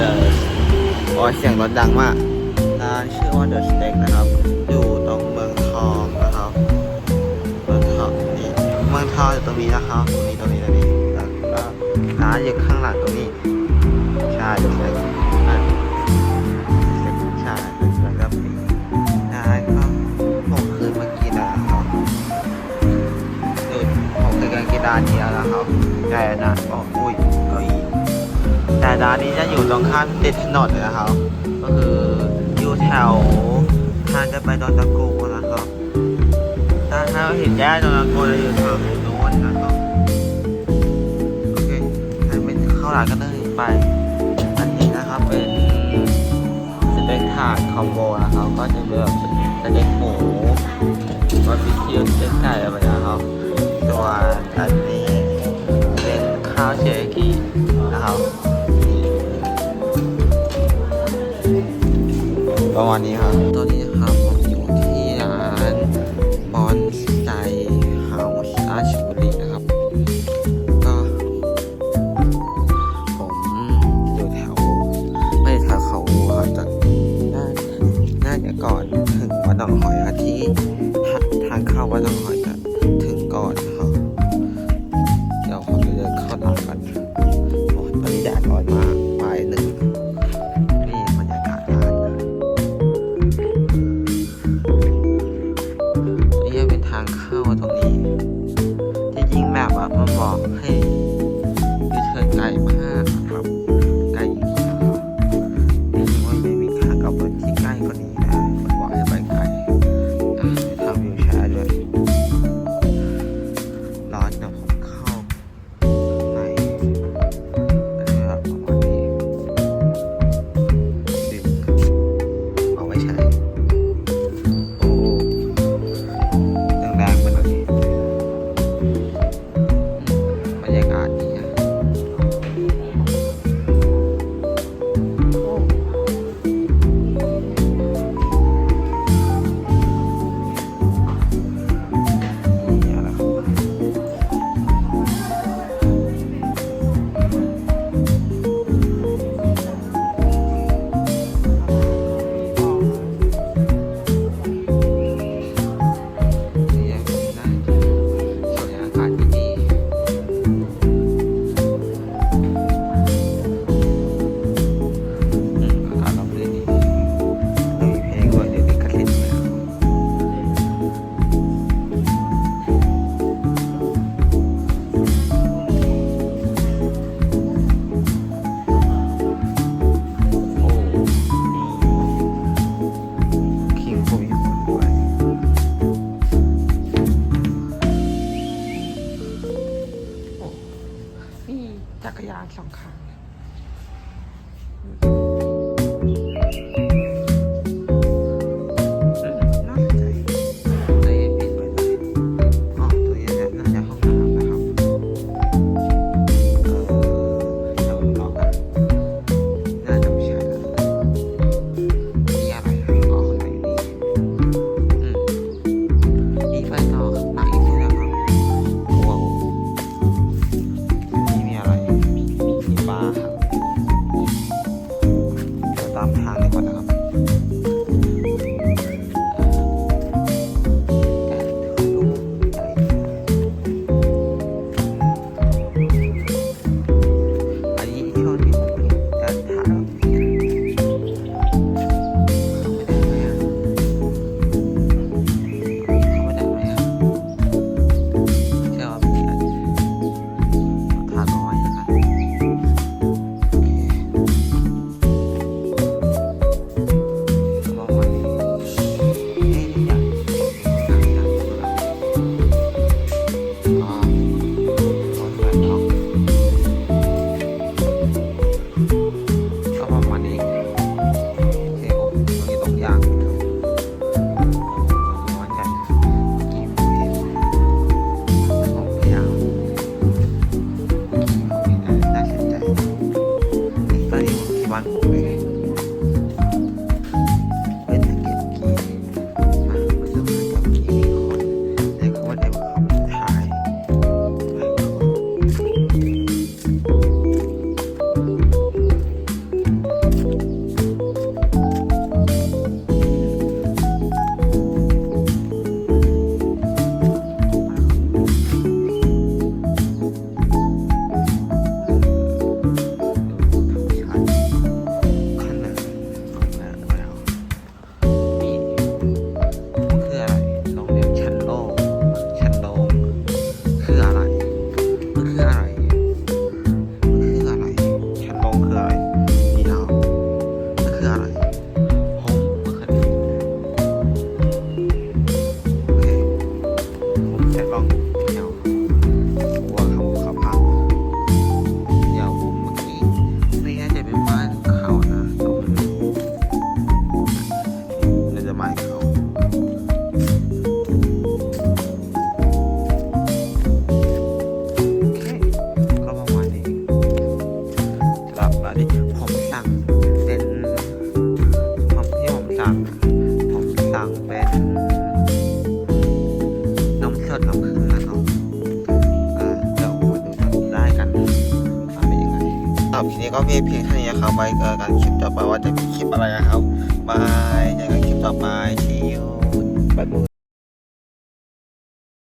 The โอ้ยเสียงรถดังมากร้านชื่อว่า The Steak นะครับ อยู่ตรงเมืองทองนะครับเมืองทองนี่เมืองทองอยู่ตรงนี้นะครับตรงนี้ตรงนี้ตรงนี้แล้วก็ร้านอยู่ข้างหลังตรงนี้ใช่ The Steak อะ Steak ใช่แล้วก็มีร้านก็ผมคืนเมื่อกี้นะครับดูผมเคยกันกีฬานเดียวแล้วครับแต่นะโอ้อุ้ย ร้านนี้จะอยู่ตรงข้ามติดถนนเลยนะครับ ก็คืออยู่แถวทางจะไปดอนตะโกนะครับ ถ้าถ้าเราเห็นแยกดอนตะโกจะอยู่ทางโน้นนะครับ โอเคให้ไปเข้าร้านกันเลยไป อันนี้นะครับเป็นสเต็กถาดคอมโบนะครับ ก็จะเป็นแบบสเต็กหมูบาร์บีคิวสเต็กไก่อะไรนะครับ ประมาณนี้ครับตอนนี้ ร้อ จักรยา me. ตอบทีนี้ก็เพียงเพียงเท่านี้ครับไว้เจอกันคลิปต่อไปว่าจะมีคลิปอะไรนะครับบายเจอกันคลิปต่อไปที่ยูบายบาย